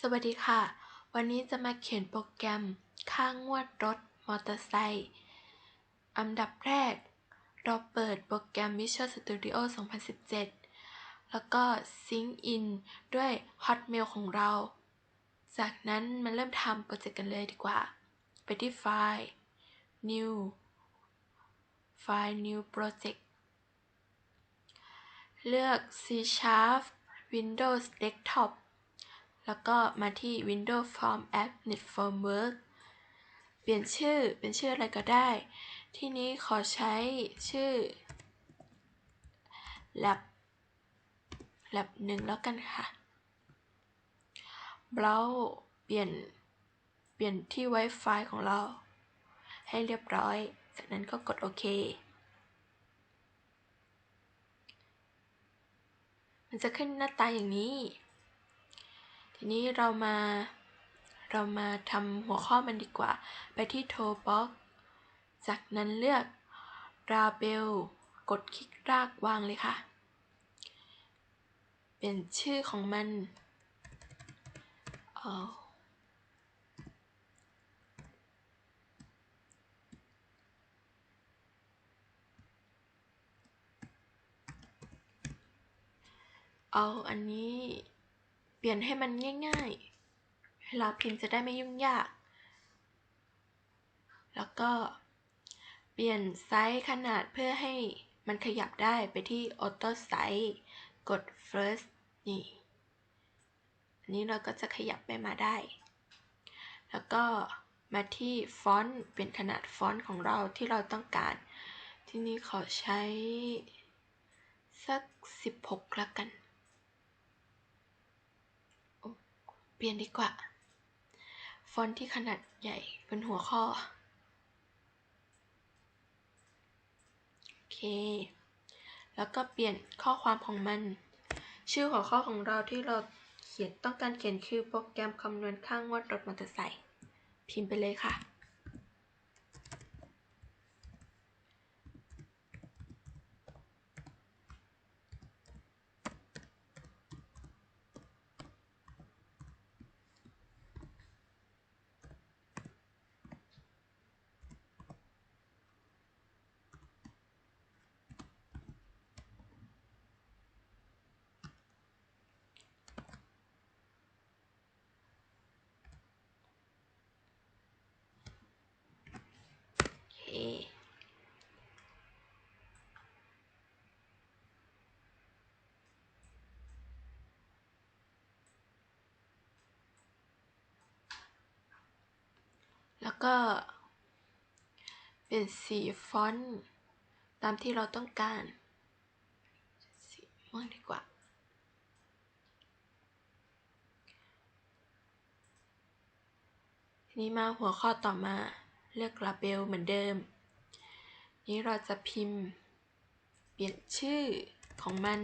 สวัสดีค่ะ วันนี้จะมาเขียนโปรแกรม ค่างวดรถมอเตอร์ไซค์ อันดับแรก เราเปิดโปรแกรม Visual Studio 2017 แล้วก็ Sync in ด้วย Hotmail ของเรา จากนั้นมาเริ่มทำโปรเจกต์กันเลยดีกว่า ไปที่ไฟล์ New ไฟล์ New Project เลือก C Sharp Windows Desktop แล้วก็มาที่ Windows Form App Net Framework เปลี่ยนชื่อเป็นชื่ออะไรก็ได้ ที่นี้ขอใช้ชื่อ lab lab หนึ่งแล้วกันค่ะ browse เปลี่ยนเปลี่ยนที่ไว้ไฟของเรา ให้เรียบร้อย จากนั้นก็กดโอเค มันจะขึ้นหน้าตาอย่างนี้ ทีนี้เรามาเรามาทำหัวข้อมันดีกว่า ไปที่ Toolbox จากนั้นเลือก Label กดคลิกรากวางเลยค่ะ เป็นชื่อของมันเอาเอาอันนี้ ปลี่ยนให้มันง่ายๆ เวลาพิมพ์จะได้ไม่ยุ่งยาก แล้วก็เปลี่ยนไซส์ขนาดเพื่อให้มันขยับได้ไปที่ Auto Size กด First นี่ อันนี้เราก็จะขยับไปมาได้ แล้วก็มาที่ฟอนต์เปลี่ยนขนาดฟอนต์ของเราที่เราต้องการ ที่นี้ขอใช้ สัก 16ละกัน เป ลี่ยนดีกว่า ฟอนต์ที่ขนาดใหญ่เป็นหัวข้อ โอเค แล้วก็เปลี่ยนข้อความของมัน ชื่อหัวข้อของเราที่เราเขียนต้องการเขียนคือโปรแกรมคำนวณค่างวดรถมอเตอร์ไซค์พิมพ์ไปเลยค่ะ โอเค แล้วก็ เป็นสีฟอนต์ตามที่เราต้องการ สีม่วงดีกว่า ทีนี้มาหัวข้อต่อมาเลือก label เหมือนเดิม นี้เราจะพิมพ์ เปลี่ยนชื่อของมัน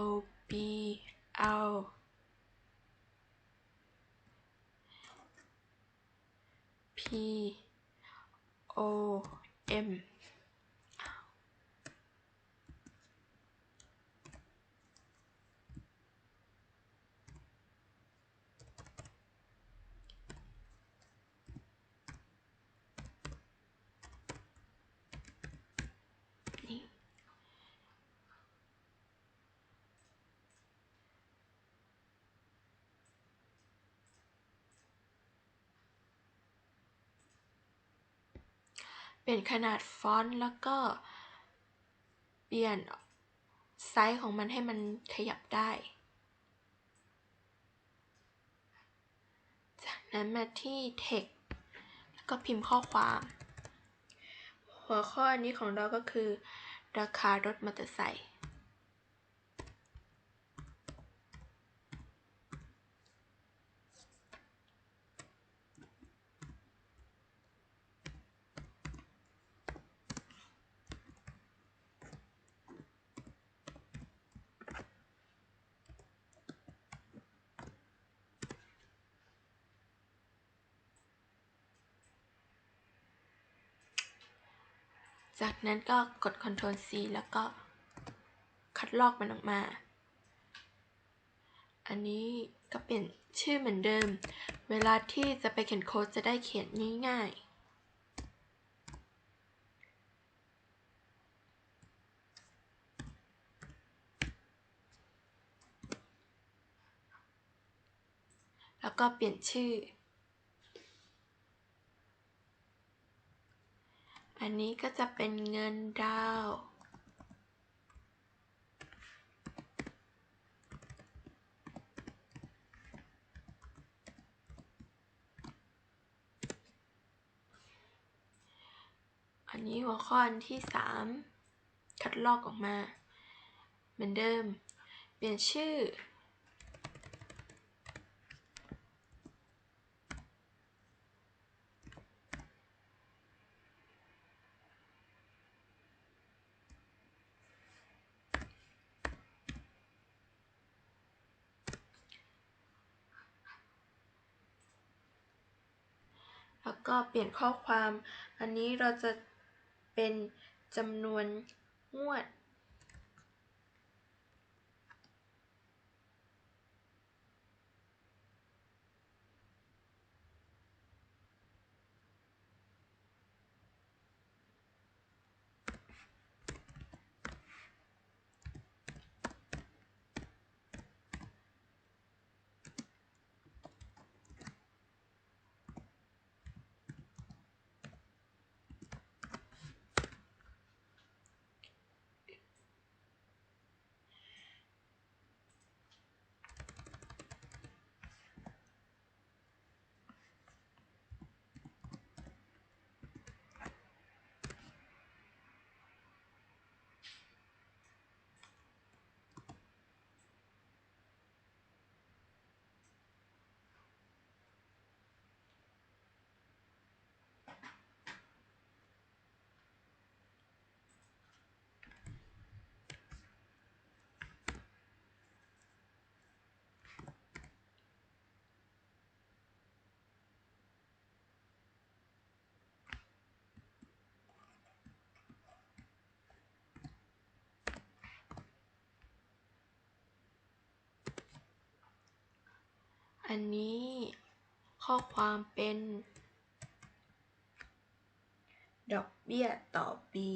L B L O M นี่ เปลี่ยนขนาดฟอนต์แล้วก็เปลี่ยนไซส์ของมันให้มันขยับได้ จากนั้นมาที่ text แล้วก็พิมพ์ข้อความ หัวข้ออันนี้ของเราก็คือ ราคารถมอเตอร์ไซค์ นั้นก็กด Ctrl C แล้วก็คัดลอกมันออกมา อันนี้ก็เปลี่ยนชื่อเหมือนเดิม เวลาที่จะไปเขียนโค้ดจะได้เขียนง่ายๆแล้วก็เปลี่ยนชื่อ อันนี้ก็จะเป็นเงินดาว อันนี้หัวข้ออันที่สามคัดลอกออกมา เหมือนเดิม เปลี่ยนชื่อ แเปลี่ยนข้อความ อันนี้เราจะเป็นจำนวนงวด นนี้ ข้อความเป็น ดอกเบี้ยต่อปี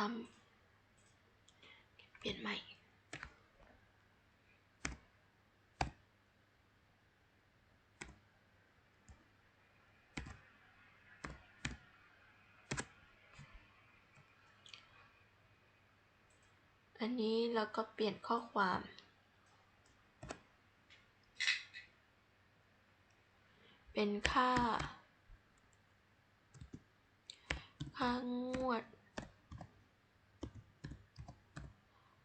ซ้ำ เปลี่ยนใหม่ อันนี้เราก็เปลี่ยนข้อความ เป็นค่า ค่างวด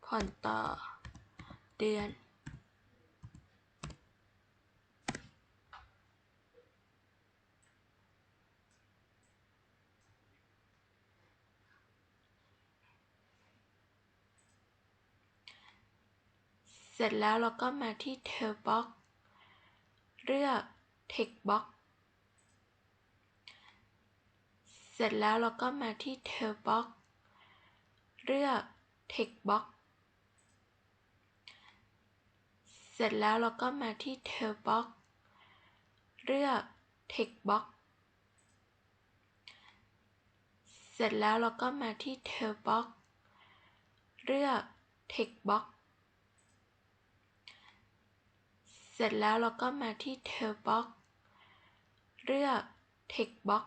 ผ่อนต่อ เดือน เสร็จแล้วเราก็มาที่ Tail Box เลือก Text Box เสร็จแล้วเราก็มาที่ Tail Box เลือก text box เสร็จแล้วเราก็มาที่ Tail Box เลือก Text Box เสร็จแล้วเราก็มาที่ Tail Box เลือก Text Box เสร็จแล้วเราก็มาที่ Text Box เลือก Text Box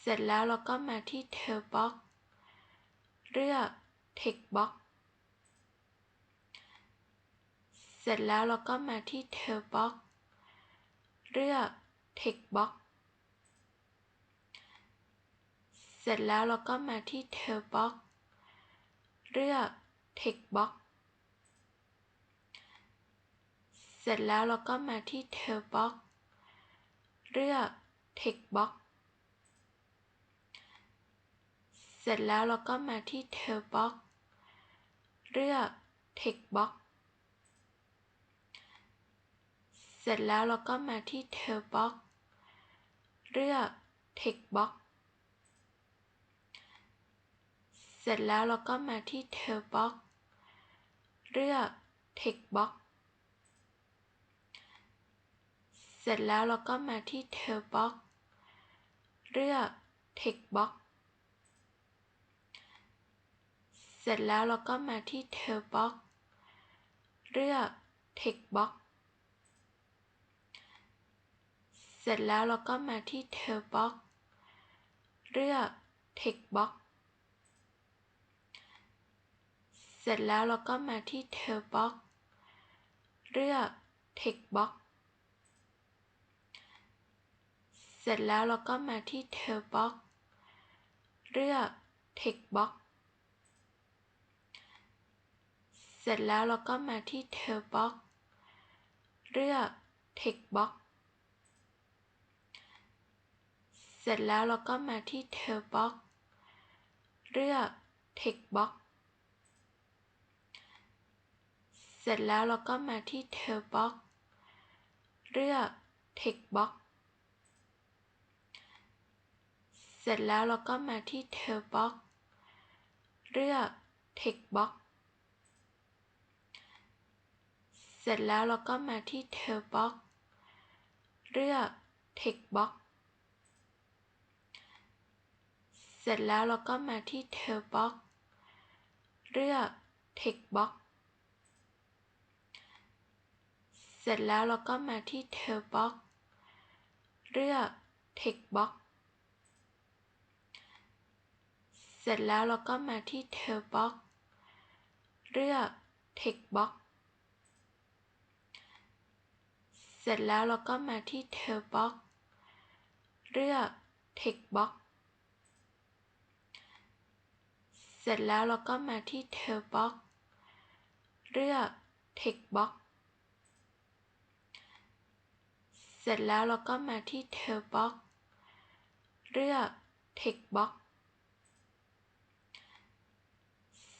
เสร็จแล้วเราก็มาที่ Text Box เลือก text box เสร็จแล้วเราก็มาที่ Text Box เลือก Text Box เสร็จแล้วเราก็มาที่ Text Box เลือก Text Box เสร็จแล้วเราก็มาที่ Text Box เลือก Text Box เสร็จแล้วเราก็มาที่ Text Box เลือก text box เสร็จแล้วเราก็มาที่ Text Box เลือก Text Box เสร็จแล้วเราก็มาที่ Text Box เลือก Text Box เสร็จแล้วเราก็มาที่ Text Box เลือก Text Box เสร็จแล้วเราก็มาที่ Text Box เลือก text box เสร็จแล้วเราก็มาที่ Text Box เลือก Text Box เสร็จแล้วเราก็มาที่ Text Box เลือก Text Box เสร็จแล้วเราก็มาที่ Text Box เลือก Text Box เสร็จแล้วเราก็มาที่ Text Box เลือก text box เสร็จแล้วเราก็มาที่ Text Box เลือก Text Box เสร็จแล้วเราก็มาที่ Text Box เลือก Text Box เสร็จแล้วเราก็มาที่ Text Box เลือก Text Box เสร็จแล้วเราก็มาที่ Text Box เลือก text box เสร็จแล้วเราก็มาที่ Text Box เลือก Text Box เสร็จแล้วเราก็มาที่ Text Box เลือก Text Box เสร็จแล้วเราก็มาที่ Text Box เลือก Text Box เสร็จแล้วเราก็มาที่ Text Box เลือก text box เสร็จแล้วเราก็มาที่ Text Box เลือก Text Box เสร็จแล้วเราก็มาที่ Text Box เลือก Text Box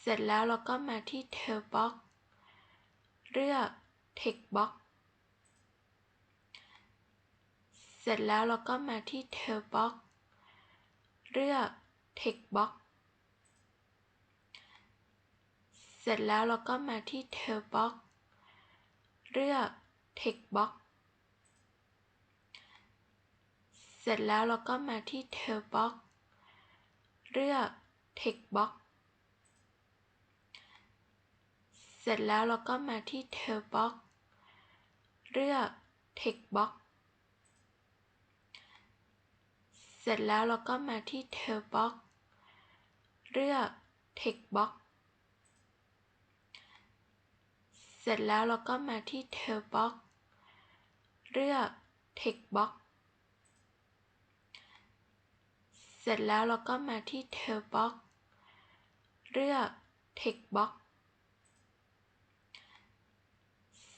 เสร็จแล้วเราก็มาที่ Text Box เลือก Text Box เสร็จแล้วเราก็มาที่ Text Box เลือก text box เสร็จแล้วเราก็มาที่ Text Box เลือก Text Box เสร็จแล้วเราก็มาที่ Text Box เลือก Text Box เสร็จแล้วเราก็มาที่ Text Box เลือก Text Box เสร็จแล้วเราก็มาที่ Text Box เลือก text box เสร็จแล้วเราก็มาที่ Text Box เลือก Text Box เสร็จแล้วเราก็มาที่ Text Box เลือก Text Box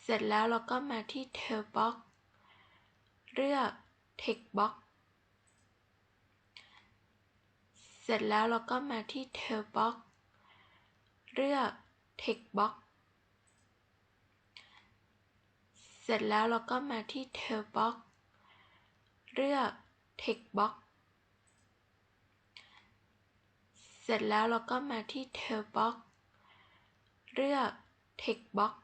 เสร็จแล้วเราก็มาที่ Text Box เลือก Text Box เสร็จแล้วเราก็มาที่ Text Box เลือก text box เสร็จแล้วเราก็มาที่ Text Box เลือก Text Box เสร็จแล้วเราก็มาที่ Text Box เลือก Text Box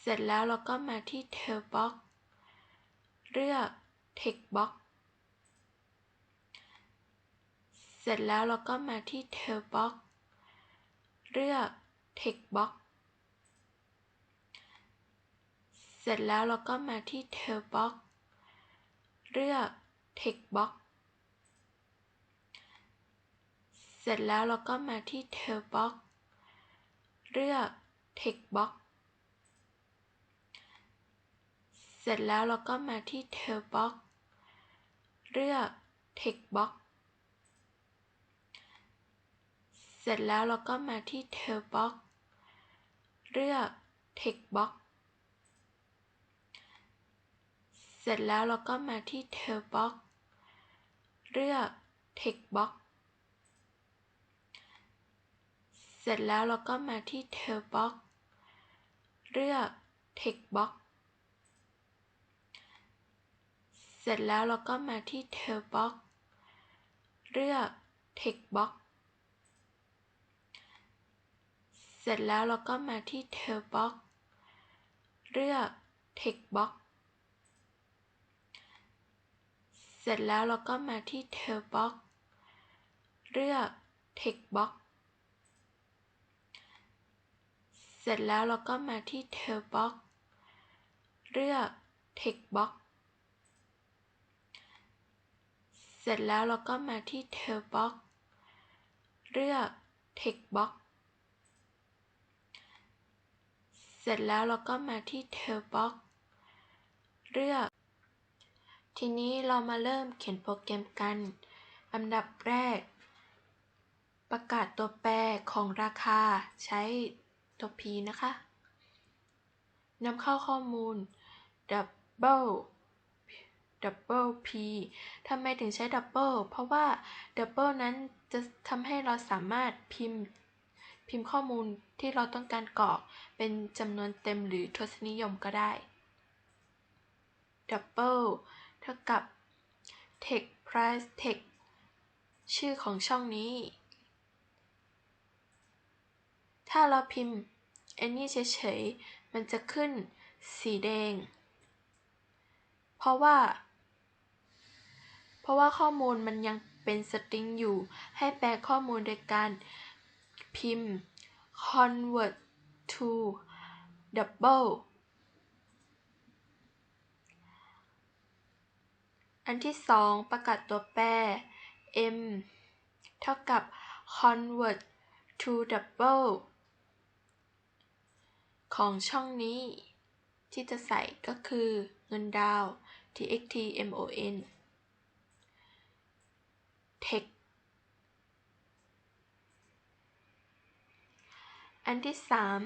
เสร็จแล้วเราก็มาที่ Text Box เลือก Text Box เสร็จแล้วเราก็มาที่ Text Box เลือก text box เสร็จแล้วเราก็มาที่ tail box เลือก text box เสร็จแล้วเราก็มาที่ tail box เลือก text box เสร็จแล้วเราก็มาที่ tail box เลือก text box เสร็จแล้วเราก็มาที่ tail box เลือก text box เสร็จแล้วเราก็มาที่ tail box เลือก text box เสร็จแล้วเราก็มาที่ tail box เลือก text box เสร็จแล้วเราก็มาที่ tail box เลือก text box เสร็จแล้วเราก็มาที่ tail box เลือก text box เสร็จแล้วเราก็มาที่ tail box เลือก text box เสร็จแล้วเราก็มาที่ tail box เลือก text box เสร็จแล้วเราก็มาที่ tail box เลือก text box เสร็จแล้วเราก็มาที่ tail box เลือก ทีนี้เรามาเริ่มเขียนโปรแกรมกัน อันดับแรก ประกาศตัวแปรของราคาใช้ตัว P นะคะนำเข้าข้อมูล double double p ทำไมถึงใช้ double เพราะว่า double นั้นจะทำให้เราสามารถพิมพ์ พิมพ์ข้อมูลที่เราต้องการกรอก เป็นจำนวนเต็มหรือทศนิยมก็ได้ double เท่ากับ text price text ชื่อของช่องนี้ ถ้าเราพิมพ์อันนี้เฉยๆ มันจะขึ้นสีแดง เพราะว่า เพราะว่าข้อมูลมันยังเป็นสตริงอยู่ ให้แปลข้อมูลโดยการพิมพ์ convert to double อันที่สองประกาศตัวแปร m เท่ากับ convert to double ของช่องนี้ ที่จะใส่ก็คือเงินดาว txt mon text อันที่สาม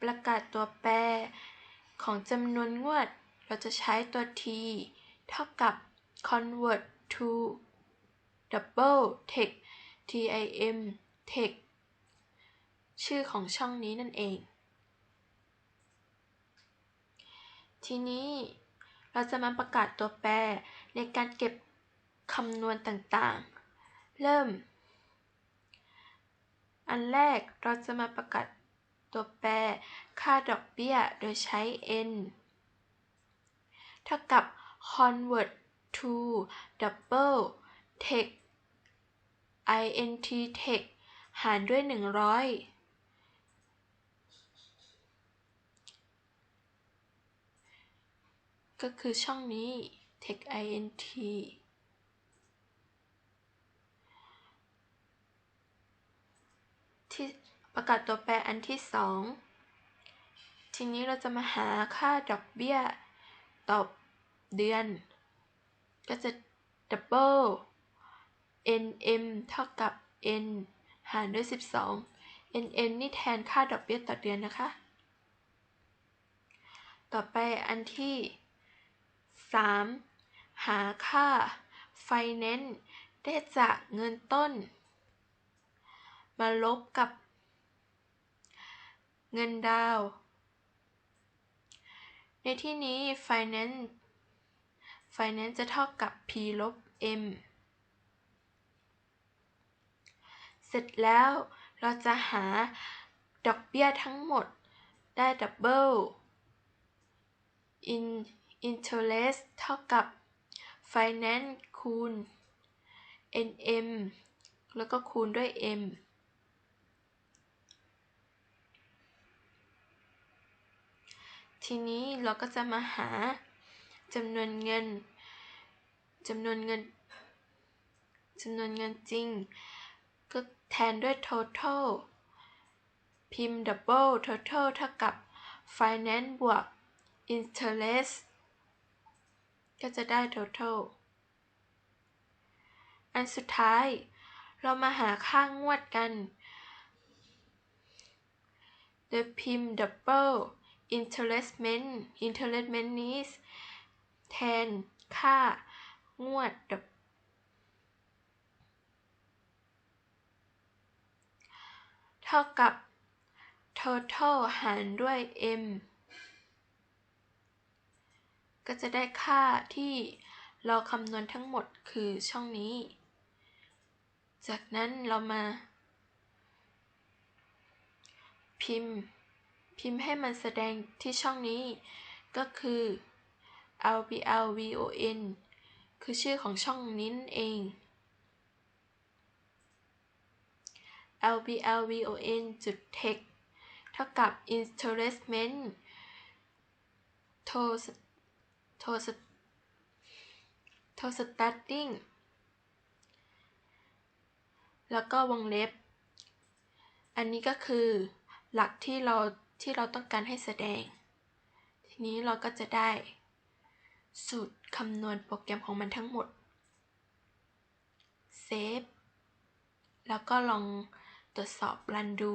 ประกาศตัวแปร ของจำนวนงวด เราจะใช้ตัว t เท่ากับ convert to double text tim text ชื่อของช่องนี้นั่นเอง ทีนี้เราจะมาประกาศตัวแปรในการเก็บคำนวณต่างๆ เริ่ม อันแรกเราจะมาประกาศตัวแปรค่าดอกเบี้ยโดยใช้ n เท่ากับ convert to double text int text หารด้วย 100ก็คือช่องนี้ text int ที่ประกาศตัวแปรอันที่สองทีนี้เราจะมาหาค่าดอกเบี้ยต่อเดือน ก็จะ double nm เท่ากับ n หารด้วย 12 nm นี่แทนค่าดอกเบี้ยต่อเดือนนะคะ ต่อไปอันที่ 3 หาค่า finance ได้จากเงินต้น มาลบกับ เงินดาว ในที่นี้ finance finance จะเท่ากับ p ลบ m เสร็จแล้วเราจะหาดอกเบี้ยทั้งหมดได้ double in interest เท่ากับ finance คูณ nm แล้วก็คูณด้วย m ทีนี้เราก็จะมาหา จำนวนเงินจำนวนเงินจำนวนเงินจริง ก็แทนด้วย total พิมพ์ double total เท่ากับ finance บวก interest ก็จะได้ total อันสุดท้าย เรามาหาค่างวดกัน โดยพิมพ์ double interestment interestment นี้ แทนค่างวดเท่ากับ total หารด้วย m ก็จะได้ค่าที่เราคำนวณทั้งหมดคือช่องนี้ จากนั้นเรามา พิมพ์ พิมพ์ให้มันแสดงที่ช่องนี้ ก็คือ lbl von คือชื่อของช่องนี้นเอง lbl von จุด text เท่ากับ interestment to to to starting แล้วก็วงเล็บ อันนี้ก็คือหลักที่เราที่เราต้องการให้แสดง ทีนี้เราก็จะได้ สูตรคำนวณโปรแกรมของมันทั้งหมด เซฟ แล้วก็ลองตรวจสอบรันดู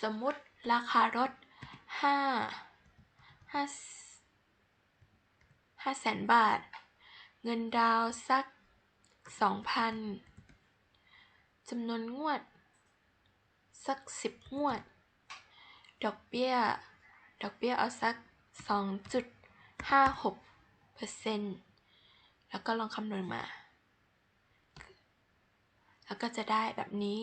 สมมติราคารถห้าห้าห้าแสนบาท เงินดาวสักสองพันจำนวนงวด สักสิบงวด ดอกเบี้ย ดอกเบี้ยเอาสักสองจุดห้าหกเปอร์เซ็นต์แล้วก็ลองคำนวณมา แล้วก็จะได้แบบนี้